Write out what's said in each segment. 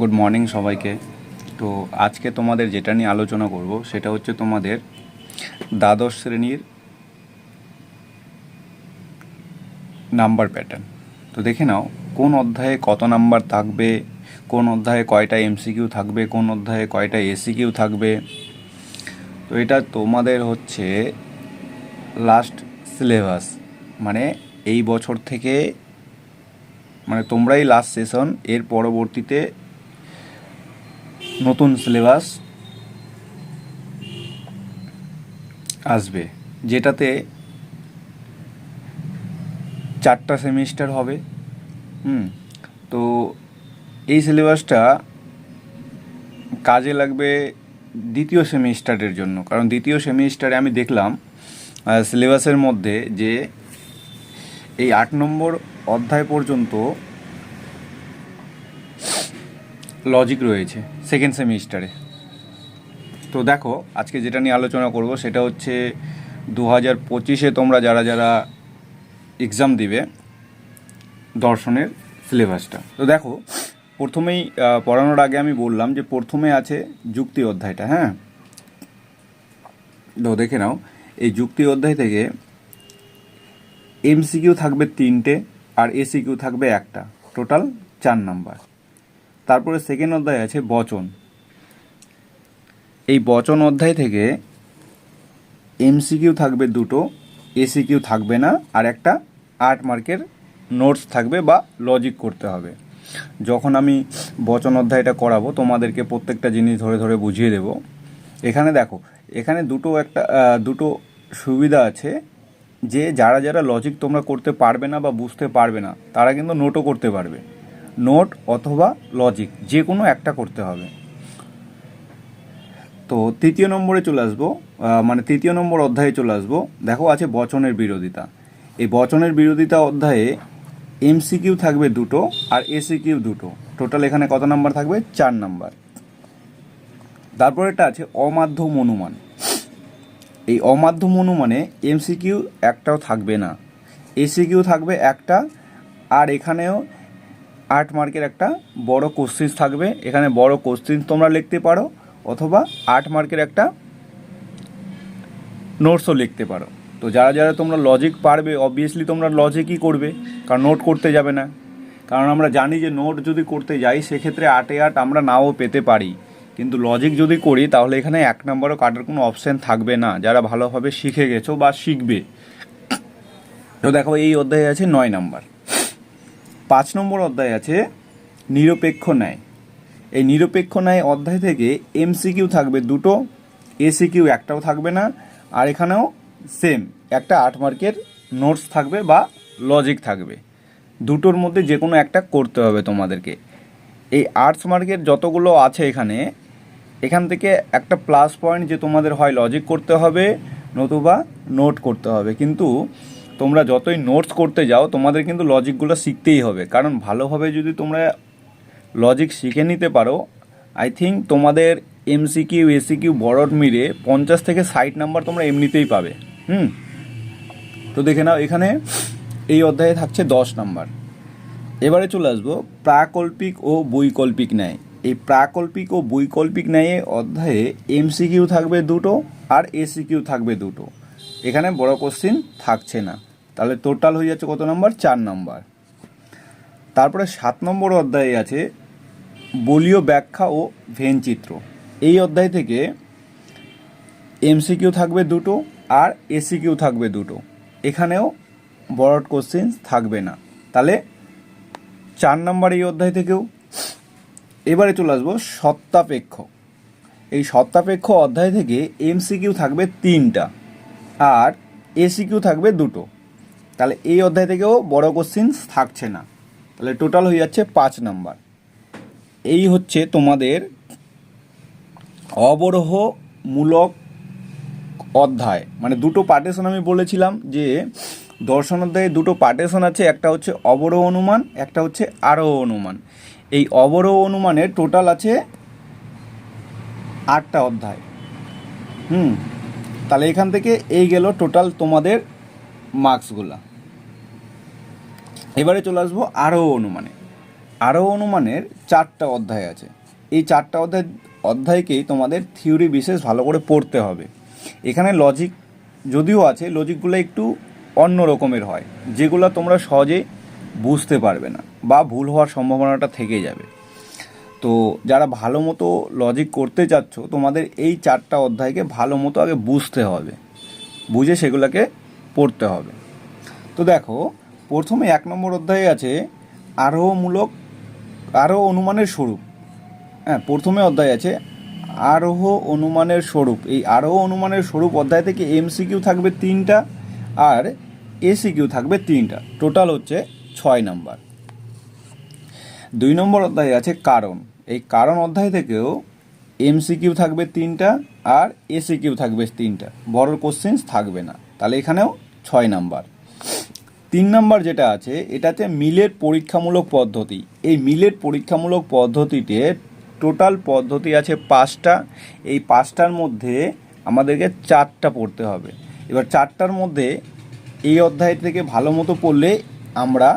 Good morning সবাইকে। তো আজকে তোমাদের যেটা নিয়ে আলোচনা করব, সেটা হচ্ছে তোমাদের দ্বাদশ শ্রেণির নাম্বার প্যাটার্ন তো দেখে নাও, কোন অধ্যায়ে কত নাম্বার থাকবে, কোন অধ্যায়ে কয়টা এমসিকিউ থাকবে, কোন অধ্যায়ে কয়টা এসিকিউ থাকবে। তো এটা তোমাদের হচ্ছে লাস্ট সিলেবাস মানে এই বছর থেকে মানে তোমরাই লাস্ট সেশন এর পরবর্তীতে নতুন সিলেবাস আসবে, যেটাতে চারটা সেমিস্টার হবে। হুম, তো এই সিলেবাসটা কাজে লাগবে দ্বিতীয় সেমিস্টারের জন্য। কারণ দ্বিতীয় সেমিস্টারে আমি দেখলাম সিলেবাসের মধ্যে যে এই আট নম্বর অধ্যায় পর্যন্ত লজিক রয়েছে সেকেন্ড সেমিস্টারে তো দেখো, আজকে যেটা নিয়ে আলোচনা করব সেটা হচ্ছে দু হাজার পঁচিশে তোমরা যারা যারা এক্সাম দিবে, দর্শনের সিলেবাসটা তো দেখো, প্রথমেই পড়ানোর আগে আমি বললাম যে প্রথমে আছে যুক্তি অধ্যায়টা হ্যাঁ? তো দেখে নাও, এই যুক্তি অধ্যায় থেকে এমসিকিউ থাকবে তিনটে আর এসিকিউ থাকবে একটা। টোটাল চার নাম্বার তারপরে সেকেন্ড অধ্যায় আছে বচন। এই বচন অধ্যায় থেকে এমসিকিউ থাকবে দুটো এসিকিউ থাকবে না, আর একটা আট মার্কের নোটস থাকবে বা লজিক করতে হবে। যখন আমি বচন অধ্যায়টা করাবো, তোমাদেরকে প্রত্যেকটা জিনিস ধরে ধরে বুঝিয়ে দেব। এখানে দেখো, এখানে দুটো একটা দুটো সুবিধা আছে যে যারা যারা লজিক তোমরা করতে পারবে না বা বুঝতে পারবে না, তারা কিন্তু নোটও করতে পারবে। নোট অথবা লজিক যে কোনো একটা করতে হবে। তো তৃতীয় নম্বরে চলে আসব মানে তৃতীয় নম্বর অধ্যায়ে চলে আসব। দেখো আছে বচনের বিরোধিতা। এই বচনের বিরোধিতা অধ্যায়ে এমসিকিউ থাকবে দুটো আর এসিকিউ দুটো। টোটাল এখানে কত নাম্বার থাকবে? চার নাম্বার। তারপরেটা আছে অমাধ্যম অনুমান এই অমাধ্যম অনুমানে এমসিকিউ একটাও থাকবে না। এসিকিউ থাকবে একটা, আর এখানেও আট মার্কের একটা বড় কোশ্চিন থাকবে। এখানে বড় কোশ্চিন তোমরা লিখতে পারো, অথবা আট মার্কের একটা নোটসও লিখতে পারো। তো যারা যারা তোমরা লজিক পারবে অবভিয়াসলি তোমরা লজিকই করবে, কারণ নোট করতে যাবে না। কারণ আমরা জানি যে নোট যদি করতে যাই, সেক্ষেত্রে আটে আট আমরা নাও পেতে পারি। কিন্তু লজিক যদি করি, তাহলে এখানে এক নম্বরও কাটার কোনো অপশান থাকবে না। যারা ভালোভাবে শিখে গেছো বা শিখবে। তো দেখো এই অধ্যায়ে আছে নয় নাম্বার। পাঁচ নম্বর অধ্যায় আছে, নিরপেক্ষ ন্যায়। এই নিরপেক্ষ ন্যায় অধ্যায় থেকে এমসিকিউ থাকবে দুটো, এসিকিউ একটাও থাকবে না, আর এখানেও সেম একটা আট মার্কের নোটস থাকবে বা লজিক থাকবে। দুটোর মধ্যে যে কোনো একটা করতে হবে তোমাদেরকে। এই আর্টস মার্কের যতগুলো আছে এখানে, এখান থেকে একটা প্লাস পয়েন্ট যে তোমাদের হয় লজিক করতে হবে, নতুবা নোট করতে হবে। কিন্তু তোমরা যতই নোটস করতে যাও, তোমাদের কিন্তু লজিকগুলো শিখতেই হবে। কারণ ভালোভাবে যদি তোমরা লজিক শিখে নিতে পারো আই থিঙ্ক তোমাদের এমসিকিউ এসিকিউ বড়ট মিলে পঞ্চাশ থেকে ষাট নাম্বার তোমরা এমনিতেই পাবে। হুম? তো দেখে নাও, এখানে এই অধ্যায়ে থাকছে দশ নাম্বার এবারে চলে আসব, প্রাকল্পিক ও বৈকল্পিক ন্যায়। এই প্রাকল্পিক ও বৈকল্পিক ন্যায়ে অধ্যায়ে এমসিকিউ থাকবে দুটো আর এসিকিউ থাকবে দুটো। এখানে বড় কোশ্চিন থাকছে না। তাহলে টোটাল হয়ে যাচ্ছে কত নম্বর? চার নম্বর। তারপরে সাত নম্বর অধ্যায়ে আছে বলীয় ব্যাখ্যা ও ভেন চিত্র। এই অধ্যায় থেকে এমসিকিউ থাকবে দুটো আর এসিকিউ থাকবে দুটো। এখানেও বড় কোশ্চিন থাকবে না। তাহলে চার নম্বর এই অধ্যায় থেকেও এবারে চলে আসব সত্তাপেক্ষ। এই সত্তাপেক্ষ অধ্যায় থেকে এমসিকিউ থাকবে তিনটা আর এসিকিউ থাকবে দুটো। তাহলে এই অধ্যায় থেকেও বড় কোশ্চিন থাকছে না। তাহলে টোটাল হয়ে যাচ্ছে পাঁচ নাম্বার এই হচ্ছে তোমাদের অবরোহমূলক অধ্যায়। মানে দুটো পার্টেশন আমি বলেছিলাম যে, দর্শন অধ্যায়ে দুটো পার্টেশন আছে, একটা হচ্ছে অবরোহ অনুমান, একটা হচ্ছে আরোহ অনুমান। এই অবরোহ অনুমানের টোটাল আছে আটটা অধ্যায়। হুম? তাহলে এখান থেকে এই গেল টোটাল তোমাদের মার্কসগুলা এবারে চলে আসব আরও অনুমানে। আরও অনুমানের চারটা অধ্যায় আছে। এই চারটা অধ্যায়, অধ্যায়কেই তোমাদের থিওরি বিশেষ ভালো করে পড়তে হবে। এখানে লজিক যদিও আছে লজিকগুলো একটু অন্য রকমের হয়, যেগুলো তোমরা সহজে বুঝতে পারবে না বা ভুল হওয়ার সম্ভাবনাটা থেকে যাবে। তো যারা ভালো মতো লজিক করতে চাচ্ছ, তোমাদের এই চারটা অধ্যায়কে ভালো মতো আগে বুঝতে হবে। বুঝে সেগুলোকে পড়তে হবে। তো দেখো প্রথমে এক নম্বর অধ্যায়ে আছে আরোহমূলক আরোহ অনুমানের স্বরূপ। হ্যাঁ প্রথমে অধ্যায় আছে, আরোহ অনুমানের স্বরূপ। এই আরোহ অনুমানের স্বরূপ অধ্যায় থেকে এমসিকিউ থাকবে তিনটা আর এসিকিউ থাকবে তিনটা। টোটাল হচ্ছে ছয় নম্বর। দুই নম্বর অধ্যায়ে আছে কারণ। এই কারণ অধ্যায় থেকেও এমসিকিউ থাকবে তিনটা আর এসিকিউ থাকবে তিনটা। বড় কোশ্চেন্স থাকবে না। তাহলে এখানেও ছয় নাম্বার। তিন নাম্বার যেটা আছে, এটাতে মিলের পরীক্ষামূলক পদ্ধতি। এই মিলের পরীক্ষামূলক পদ্ধতিতে টোটাল পদ্ধতি আছে পাঁচটা। এই পাঁচটার মধ্যে আমাদেরকে চারটা পড়তে হবে। এবার চারটার মধ্যে এই অধ্যায় থেকে ভালো মতো পড়লে আমরা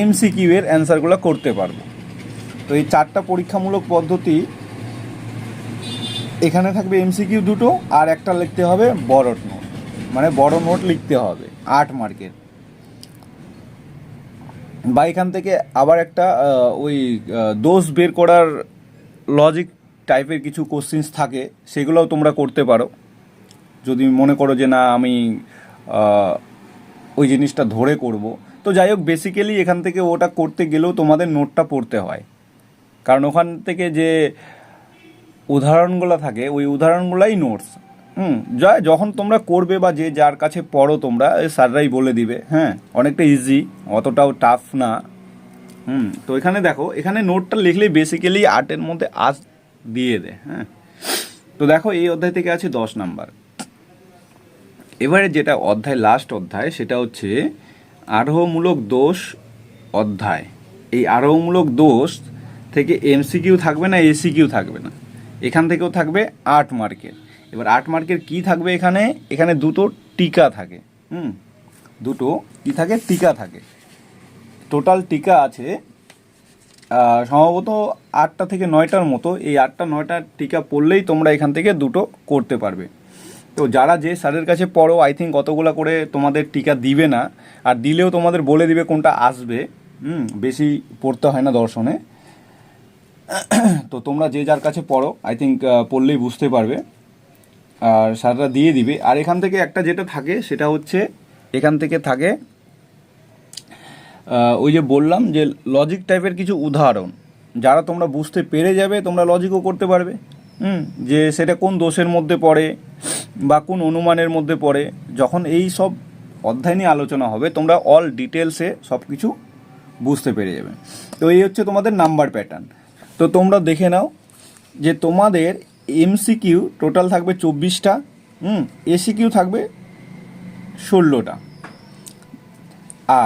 এমসিকিউ এর অ্যান্সারগুলো করতে পারব। তো এই চারটা পরীক্ষামূলক পদ্ধতি, এখানে থাকবে এমসিকিউ দুটো আর একটা লিখতে হবে বড় নোট মানে বড় নোট লিখতে হবে, আট মার্কের বা এখান থেকে আবার একটা ওই দোষ বের করার লজিক টাইপের কিছু কোশ্চিনস থাকে, সেগুলোও তোমরা করতে পারো। যদি মনে করো যে না, আমি ওই জিনিসটা ধরে করব। তো যাই হোক বেসিক্যালি এখান থেকে ওটা করতে গেলেও তোমাদের নোটটা পড়তে হয়। কারণ ওখান থেকে যে উদাহরণগুলো থাকে, ওই উদাহরণগুলাই নোটস হুম, যা, যখন তোমরা করবে বা যে যার কাছে পড়ো তোমরা স্যাররাই বলে দিবে হ্যাঁ অনেকটা ইজি অতটাও টাফ না। হুম, তো এখানে দেখো, এখানে নোটটা লিখলেই বেসিক্যালি আর্টের মধ্যে আজ দিয়ে দেয় হ্যাঁ। তো দেখো, এই অধ্যায় থেকে আছে দশ নাম্বার। এবারে যেটা অধ্যায় লাস্ট অধ্যায়, সেটা হচ্ছে আরোহমূলক দোষ অধ্যায়। এই আরোহমূলক দোষ থেকে এমসিকিউ থাকবে না এসিকিউ থাকবে না। এখান থেকেও থাকবে আট মার্কের এবার আট মার্কের কি থাকবে এখানে? এখানে দুটো টিকা থাকে। হুম? দুটো কি থাকে? টিকা থাকে। টোটাল টিকা আছে সম্ভবত আটটা থেকে নয়টার মতো। এই আটটা, নয়টা টিকা পড়লেই তোমরা এখান থেকে দুটো করতে পারবে। তো যারা যে স্যারের কাছে পড়ো আই থিঙ্ক কতগুলো করে তোমাদের টিকা দিবে না। আর দিলেও তোমাদের বলে দিবে কোনটা আসবে। হুম? বেশি পড়তে হয় না দর্শনে। তো তোমরা যে যার কাছে পড়ো আই থিঙ্ক পড়লেই বুঝতে পারবে। আর স্যাররা দিয়ে দিবে। আর এখান থেকে একটা যেটা থাকে, সেটা হচ্ছে এখান থেকে থাকে ওই যে বললাম যে লজিক টাইপের কিছু উদাহরণ। যারা তোমরা বুঝতে পেরে যাবে, তোমরা লজিকও করতে পারবে। হুম? যে সেটা কোন দোষের মধ্যে পড়ে বা কোন অনুমানের মধ্যে পড়ে। যখন এই সব অধ্যায় নিয়ে আলোচনা হবে, তোমরা অল ডিটেলসে সব কিছু বুঝতে পেরে যাবে। তো এই হচ্ছে তোমাদের নাম্বার প্যাটার্ন তো তোমরা দেখে নাও যে তোমাদের এমসিকিউ টোটাল থাকবে চব্বিশটা, হুম, এসিকিউ থাকবে ষোলোটা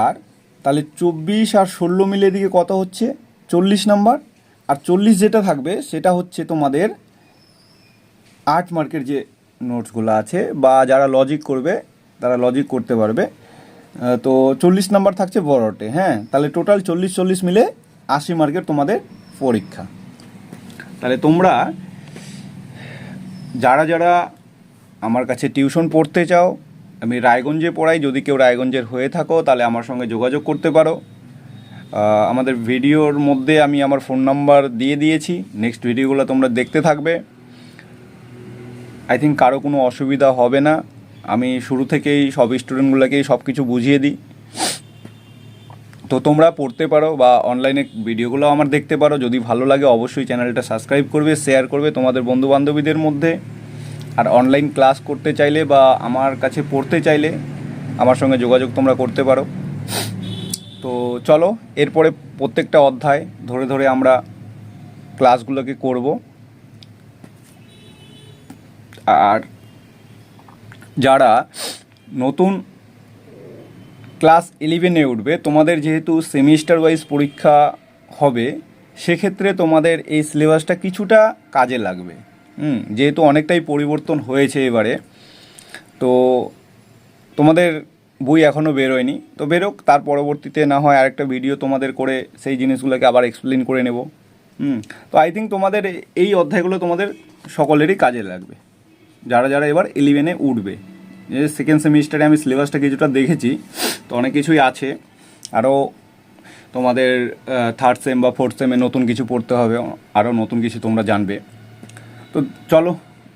আর তাহলে চব্বিশ আর ষোলো মিলে দিকে কত হচ্ছে? চল্লিশ নাম্বার। আর চল্লিশ যেটা থাকবে সেটা হচ্ছে তোমাদের আট মার্কের যে নোটসগুলো আছে বা যারা লজিক করবে, তারা লজিক করতে পারবে। তো চল্লিশ নাম্বার থাকছে বড়টে হ্যাঁ? তাহলে টোটাল চল্লিশ চল্লিশ মিলে আশি মার্কের তোমাদের পরীক্ষা। তাহলে তোমরা যারা যারা আমার কাছে টিউশন পড়তে চাও, আমি রায়গঞ্জে পড়াই। যদি কেউ রায়গঞ্জের হয়ে থাকো, তাহলে আমার সঙ্গে যোগাযোগ করতে পারো। আমাদের ভিডিওর মধ্যে আমি আমার ফোন নাম্বার দিয়ে দিয়েছি। নেক্সট ভিডিওগুলো তোমরা দেখতে থাকবে। আই থিঙ্ক কারও কোনো অসুবিধা হবে না। আমি শুরু থেকেই সব স্টুডেন্টগুলোকেই সব কিছু বুঝিয়ে দিই। তো তোমরা পড়তে পারো বা অনলাইনে ভিডিওগুলো আমার দেখতে পারো। যদি ভালো লাগে, অবশ্যই চ্যানেলটা সাবস্ক্রাইব করবে শেয়ার করবে তোমাদের বন্ধু বান্ধবীদের মধ্যে। আর অনলাইন ক্লাস করতে চাইলে বা আমার কাছে পড়তে চাইলে আমার সঙ্গে যোগাযোগ তোমরা করতে পারো। তো চলো, এরপরে প্রত্যেকটা অধ্যায় ধরে ধরে আমরা ক্লাসগুলোকে করব। আর যারা নতুন ক্লাস ইলেভেনে উঠবে। তোমাদের যেহেতু সেমিস্টার ওয়াইজ পরীক্ষা হবে, সেক্ষেত্রে তোমাদের এই সিলেবাসটা কিছুটা কাজে লাগবে। হুম, যেহেতু অনেকটাই পরিবর্তন হয়েছে এবারে। তো তোমাদের বই এখনও বেরোয়নি। তো বেরোক, তার পরবর্তীতে না হয় আরেকটা ভিডিও তোমাদের করে সেই জিনিসগুলোকে আবার এক্সপ্লেন করে নেব। হুম, তো আই থিঙ্ক তোমাদের এই অধ্যায়গুলো তোমাদের সকলেরই কাজে লাগবে। যারা যারা এবার ইলেভেনে উঠবে। সেকেন্ড সেমিস্টারে আমি সিলেবাসটা কিছুটা দেখেছি। তো অনেক কিছুই আছে। আরও তোমাদের থার্ড সেম বা ফোর্থ সেমে নতুন কিছু পড়তে হবে আরও নতুন কিছু তোমরা জানবে। তো চলো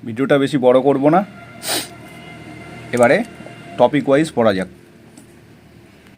ভিডিওটা বেশি বড় করব না। এবারে টপিক ওয়াইজ পড়া যাক।